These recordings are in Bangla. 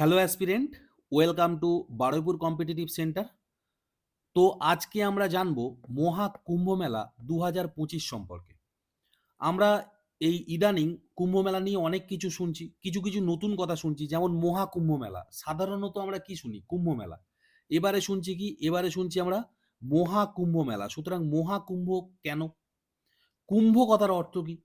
Hello aspirant welcome to Baruipur competitive centre তো আজকে আমরা জানব মহা মেলা দু হাজার পঁচিশ সম্পর্কে। আমরা এই ইদানিং কুম্ভ মেলা নিয়ে অনেক কিছু শুনছি, কিছু কিছু নতুন কথা শুনছি, যেমন মহা মেলা। সাধারণত আমরা কি শুনি? কুম্ভ মেলা। এবারে শুনছি কি? এবারে শুনছি আমরা মহা কুম্ভ মেলা। সুতরাং মহা কুম্ভ কেন? কুম্ভ কথার অর্থ কি?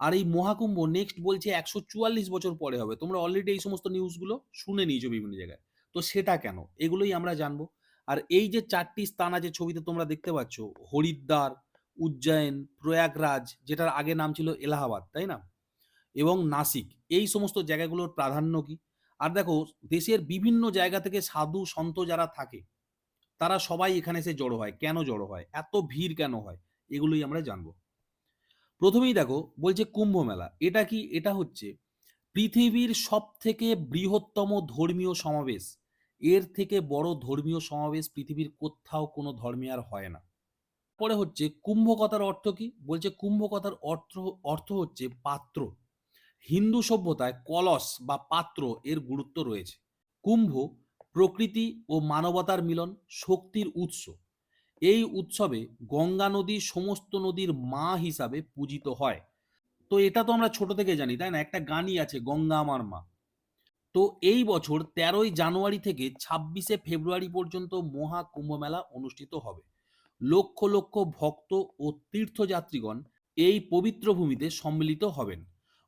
আর এই মহাকুম্ভ নেক্সট বলছে একশো চুয়াল্লিশ বছর পরে হবে। তোমরা অলরেডি এই সমস্ত নিউজগুলো শুনে নিয়েছো বিভিন্ন জায়গায়। তো সেটা কেন? এগুলোই আমরা জানব। আর এই যে চারটি স্থান আছে ছবিতে তোমরা দেখতে পাচ্ছ, হরিদ্বার, উজ্জয়ন, প্রয়াগরাজ, যেটার আগে নাম ছিল এলাহাবাদ, তাই না? এবং নাসিক। এই সমস্ত জায়গাগুলোর প্রাধান্য কি? আর দেখো, দেশের বিভিন্ন জায়গা থেকে সাধু সন্ত যারা থাকে, তারা সবাই এখানে এসে জড়ো হয়। কেন জড়ো হয়? এত ভিড় কেন হয়? এগুলোই আমরা জানব। প্রথমেই দেখো বলছে কুম্ভ মেলা। এটা কি? এটা হচ্ছে পৃথিবীর সব থেকে বৃহত্তম ধর্মীয় সমাবেশ। এর থেকে বড় ধর্মীয় সমাবেশ পৃথিবীর কোথাও কোনো ধর্মে আর হয় না। পরে হচ্ছে কুম্ভ কথার অর্থ কি? বলছে কুম্ভ কথার অর্থ অর্থ হচ্ছে পাত্র। হিন্দু সভ্যতায় কলস বা পাত্র এর গুরুত্ব রয়েছে। কুম্ভ প্রকৃতি ও মানবতার মিলন, শক্তির উৎস। এই উৎসবে গঙ্গা নদী সমস্ত নদীর মা হিসাবে পূজিত হয়। তো এটা তো আমরা ছোট থেকে জানি, তাই না? একটা গানই আছে, গঙ্গা আমার মা তো এই বছর তেরোই জানুয়ারি থেকে ছাব্বিশে ফেব্রুয়ারি পর্যন্ত মহা কুম্ভ মেলা অনুষ্ঠিত হবে। লক্ষ লক্ষ ভক্ত ও তীর্থযাত্রীগণ এই পবিত্র ভূমিতে সম্মিলিত হবেন।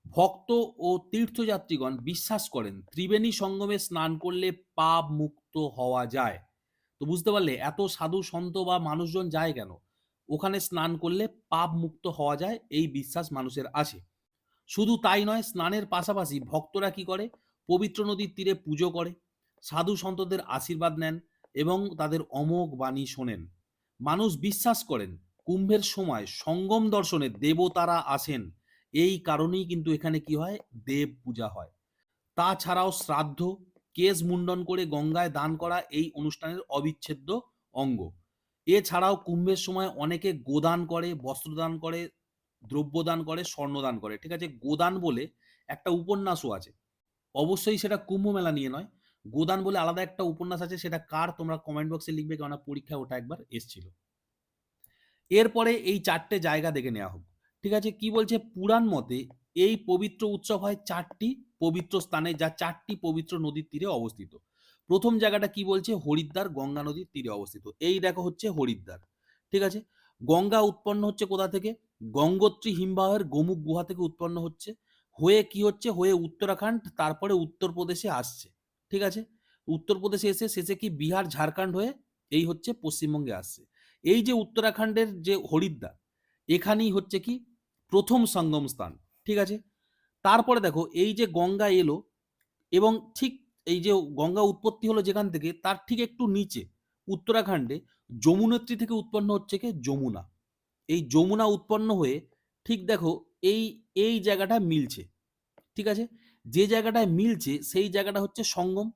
ভক্ত ও তীর্থযাত্রীগণ বিশ্বাস করেন, ত্রিবেণী সঙ্গমে স্নান করলে পাপ মুক্ত হওয়া যায়। তো বুঝতে পারলে এত সাধু, সন্ত বা মানুষজন যায় কেন? ওখানে স্নান করলে পাপ মুক্ত হওয়া যায়, এই বিশ্বাস মানুষের আছে। শুধু তাই নয়, স্নানের পাশাপাশি ভক্তরা কি করে? পবিত্র নদীর তীরে পুজো করে। সাধু সন্তদের আশীর্বাদ নেন এবং তাদের অমোঘ বাণী শোনেন। মানুষ বিশ্বাস করেন, কুম্ভের সময় সঙ্গম দর্শনে দেবতারা আসেন। এই কারণেই কিন্তু এখানে কি হয়? দেব পূজা হয়। তাছাড়াও শ্রাদ্ধ কেশ মুন্ডন করে গঙ্গায় দান করা এই অনুষ্ঠানের অবিচ্ছেদ্য অঙ্গ। এছাড়াও কুম্ভের সময় অনেকে গোদান করে, বস্ত্রদান করে, দ্রব্যদান করে, স্বর্ণদান করে। ঠিক আছে, গোদান বলে একটা উপন্যাসও আছে। অবশ্যই সেটা কুম্ভ মেলা নিয়ে নয়। গোদান বলে আলাদা একটা উপন্যাস আছে, সেটা কার তোমরা কমেন্ট বক্সে লিখবে, কেননা পরীক্ষায় ওটা একবার এসছিল। এরপরে এই চারটে জায়গা দেখে নেওয়া হোক। ঠিক আছে, কি বলছে? পুরাণ মতে এই পবিত্র উৎসব হয় চারটি পবিত্র স্থানে যা চারটি পবিত্র নদীর তীরে অবস্থিত। প্রথম জায়গাটা কি বলছে? হরিদ্বার, গঙ্গা নদীর তীরে অবস্থিত। এই দেখো হচ্ছে হরিদ্বার। ঠিক আছে? গঙ্গা উৎপন্ন হচ্ছে কোথা থেকে? গঙ্গোত্রী হিমবাহের গোমুখ গুহা থেকে উৎপন্ন হচ্ছে। হয়ে কি হচ্ছে? হয়ে উত্তরাখণ্ড, তারপরে উত্তরপ্রদেশে আসছে। ঠিক আছে? উত্তরপ্রদেশে এসে শেষে কি বিহার, ঝাড়খণ্ড হয়ে এই হচ্ছে পশ্চিমবঙ্গে আসছে। এই যে উত্তরাখণ্ডের যে হরিদ্বার, এখানেই হচ্ছে কি? প্রথম সঙ্গম স্থান। ঠিক আছে? তারপরে দেখো, এই যে গঙ্গা এলো এবং ঠিক এই যে গঙ্গা উৎপত্তি হলো যেখান থেকে, তার ঠিক একটু নিচে, উত্তরাখণ্ডে, যমুনেত্রী থেকে উৎপন্ন হচ্ছে কি? যমুনা। এই যমুনা উৎপন্ন হয়ে ঠিক দেখো, এই এই জায়গাটা মিলছে। ঠিক আছে? যে জায়গাটায় মিলছে, সেই জায়গাটা হচ্ছে সঙ্গম।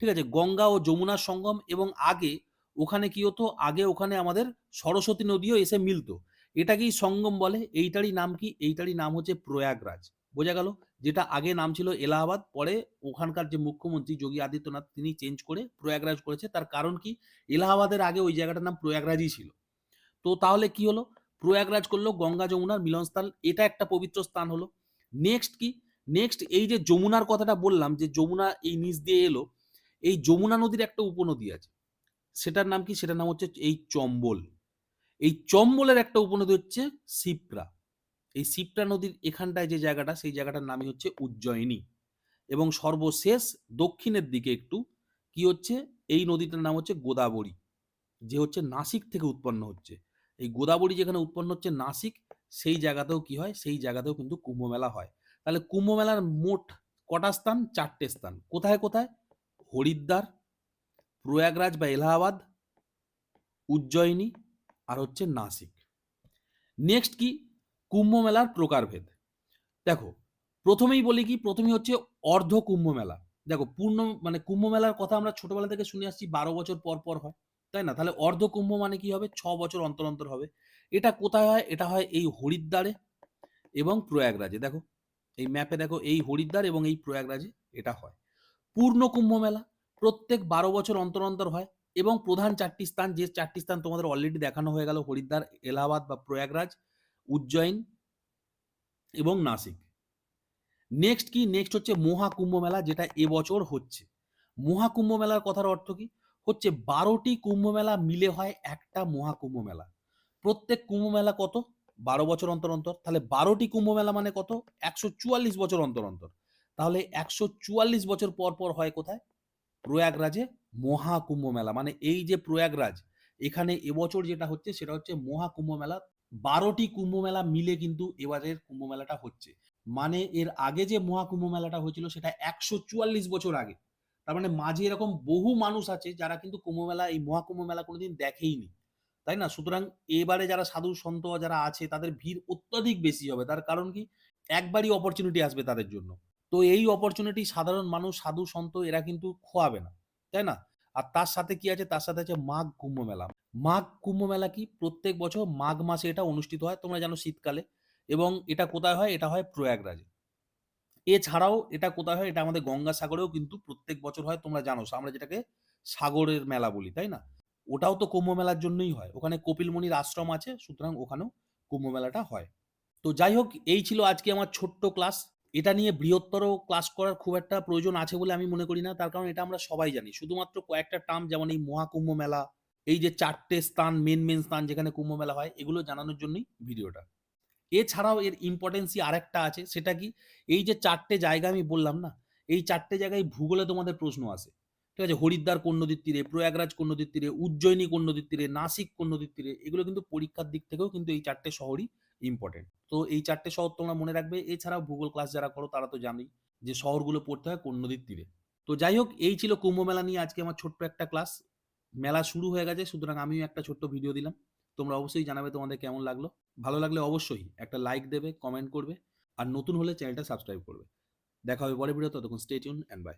ঠিক আছে? গঙ্গা ও যমুনার সঙ্গম এবং আগে ওখানে কি হতো? আগে ওখানে আমাদের সরস্বতী নদীও এসে মিলতো। এটাকেই সঙ্গম বলে। এইটারই নাম কি? এইটারই নাম হচ্ছে প্রয়াগরাজ। বোঝা গেল যেটা আগে নাম ছিল এলাহাবাদ, পরে ওখানকার যে মুখ্যমন্ত্রী যোগী আদিত্যনাথ তিনি চেঞ্জ করে প্রয়াগরাজ করেছে। তার কারণ কি? এলাহাবাদের আগে ওই জায়গাটার নাম প্রয়াগরাজই ছিল। তো তাহলে কি হলো? প্রয়াগরাজ করল, গঙ্গা যমুনার মিলনস্থল, এটা একটা পবিত্র স্থান হলো। নেক্সট কি? নেক্সট এই যে যমুনার কথাটা বললাম, যে যমুনা এই নিচ দিয়ে এলো, এই যমুনা নদীর একটা উপনদী আছে। সেটার নাম কি? সেটার নাম হচ্ছে এই চম্বল। এই চম্বলের একটা উপনদী হচ্ছে সিপ্রা এই সিপ্রা নদীর এখানটায় যে জায়গাটা, সেই জায়গাটার নামই হচ্ছে উজ্জয়িনী। এবং সর্বশেষ দক্ষিণের দিকে একটু কি হচ্ছে? এই নদীটার নাম হচ্ছে গোদাবরী, যে হচ্ছে নাসিক থেকে উৎপন্ন হচ্ছে। এই গোদাবরী যেখানে উৎপন্ন হচ্ছে নাসিক, সেই জায়গাতেও কি হয়? সেই জায়গাতেও কিন্তু কুম্ভ মেলা হয়। তাহলে কুম্ভ মেলার মোট কটা স্থান? চারটে স্থান। কোথায় কোথায়? হরিদ্বার, প্রয়াগরাজ বা এলাহাবাদ, উজ্জয়িনী আর হচ্ছে নাসিক। নেক্সট কি? কুম্ভ মেলার প্রকারভেদ। দেখো, প্রথমেই বলি কি, প্রথমেই হচ্ছে অর্ধ কুম্ভ মেলা। দেখো, পূর্ণ মানে কুম্ভ মেলার কথা আমরা ছোটবেলা থেকে শুনে আসছি, বারো বছর পর পর হয়, তাই না? তাহলে অর্ধ কুম্ভ মানে কি হবে? ছ বছর অন্তর অন্তর হবে। এটা কোথায় হয়? এটা হয় এই হরিদ্বারে এবং প্রয়াগরাজে। দেখো, এই ম্যাপে দেখো, এই হরিদ্বার এবং এই প্রয়াগরাজে এটা হয়। পূর্ণ কুম্ভ মেলা, প্রত্যেক বারো বছর অন্তর অন্তর হয় এবং প্রধান চারটি স্থান, যে চারটি স্থান তোমাদের অলরেডি দেখানো হয়ে গেল, হরিদ্বার, এলাহাবাদ বা প্রয়াগরাজ উজ্জয়ন এবং নাসিক। নেক্সট কি? নেক্সট হচ্ছে মহাকুম্ভ মেলা, যেটা এবছর হচ্ছে। মহাকুম্ভ মেলার কথার অর্থ কি? হচ্ছে বারোটি কুম্ভ মেলা মিলে হয় একটা মহাকুম্ভ মেলা। প্রত্যেক কুম্ভ মেলা কত? বারো বছর অন্তর অন্তর। তাহলে বারোটি কুম্ভ মেলা মানে কত? একশো চুয়াল্লিশ বছর অন্তর অন্তর। তাহলে একশো চুয়াল্লিশ বছর পর পর হয় কোথায়? প্রয়াগরাজে মহাকুম্ভ মেলা। মানে এই যে প্রয়াগরাজ, এখানে এবছর যেটা হচ্ছে, সেটা হচ্ছে মহাকুম্ভ মেলা বারোটি কুম্ভ মেলা মিলে কিন্তু এবারের কুম্ভ মেলাটা হচ্ছে। মানে এর আগে যে মহাকুম্ভ মেলাটা হয়েছিল সেটা একশো চুয়াল্লিশ বছর আগে। তার মানে মাঝে এরকম বহু মানুষ আছে যারা কিন্তু কুম্ভ মেলা এই মহাকুম্ভ মেলা কোনোদিন দেখেইনি। তাই না? সুতরাং এবারে যারা সাধু সন্ত যারা আছে, তাদের ভিড় অত্যাধিক বেশি হবে। তার কারণ কি? একবারই অপরচুনিটি আসবে তাদের জন্য। তো এই অপরচুনিটি সাধারণ মানুষ, সাধু সন্ত, এরা কিন্তু খোয়াবে না। তাই না? আর তার সাথে কি আছে? তার সাথে আছে মাঘ কুম্ভ মেলা। মাঘ কুম্ভ মেলা কি? প্রত্যেক বছর মাঘ মাসে এটা অনুষ্ঠিত হয়, তোমরা জানো শীতকালে। এবং এটা কোথায় হয়? এটা হয় প্রয়াগরাজে। এছাড়াও এটা কোথায় হয়? এটা আমাদের গঙ্গাসাগরেও কিন্তু প্রত্যেক বছর হয়, তোমরা জানো। আমরা যেটাকে সাগরের মেলা বলি, তাই না? ওটাও তো কুম্ভ মেলার জন্যই হয়। ওখানে কপিলমণির আশ্রম আছে, সুতরাং ওখানেও কুম্ভ মেলাটা হয়। তো যাই হোক, এই ছিল আজকে আমার ছোট্ট ক্লাস এটা নিয়ে বৃহত্তর ক্লাস করার খুব একটা প্রয়োজন আছে বলে আমি মনে করি না। তার কারণ এটা আমরা সবাই জানি। শুধুমাত্র কয়েকটা টার্ম যেমন এই মহাকুম্ভ মেলা, এই যে চারটে স্থান মেন মেন স্থান যেখানে কুম্ভ মেলা হয়, এগুলো জানানোর জন্যই ভিডিওটা। এছাড়াও এর ইম্পর্টেন্সই আরেকটা আছে, সেটা কি? এই যে চারটে জায়গা আমি বললাম না, এই চারটে জায়গায় ভূগোলে তোমাদের প্রশ্ন আসে। ঠিক আছে? হরিদ্বার কোন নদীর তীরে, প্রয়াগরাজ কোন নদীর তীরে, উজ্জয়িনী কোন নদীর তীরে, নাসিক কোন নদীর তীরে, এগুলো কিন্তু পরীক্ষার দিক থেকেও কিন্তু এই চারটে শহরই ইম্পর্টেন্ট তো এই চারটে শহর তোমরা মনে রাখবে, এছাড়াও ভূগোল ক্লাস যারা করো তারা তো জানোই যে শহরগুলো পড়তে হয় কোন নদীর তীরে। তো যাই হোক, এই ছিল কুম্ভ মেলা নিয়ে আজকে আমার ছোট্ট একটা ক্লাস মেলা শুরু হয়ে গেছে, সুতরাং আমিও একটা ছোট্ট ভিডিও দিলাম। তোমরা অবশ্যই জানাবে তোমাদের কেমন লাগল। ভালো লাগলে অবশ্যই একটা লাইক দেবে কমেন্ট করবে, আর নতুন হলে চ্যানেলটা সাবস্ক্রাইব করবে। দেখা হবে পরে ভিডিও ততক্ষণ স্টে টিউন অ্যান্ড বাই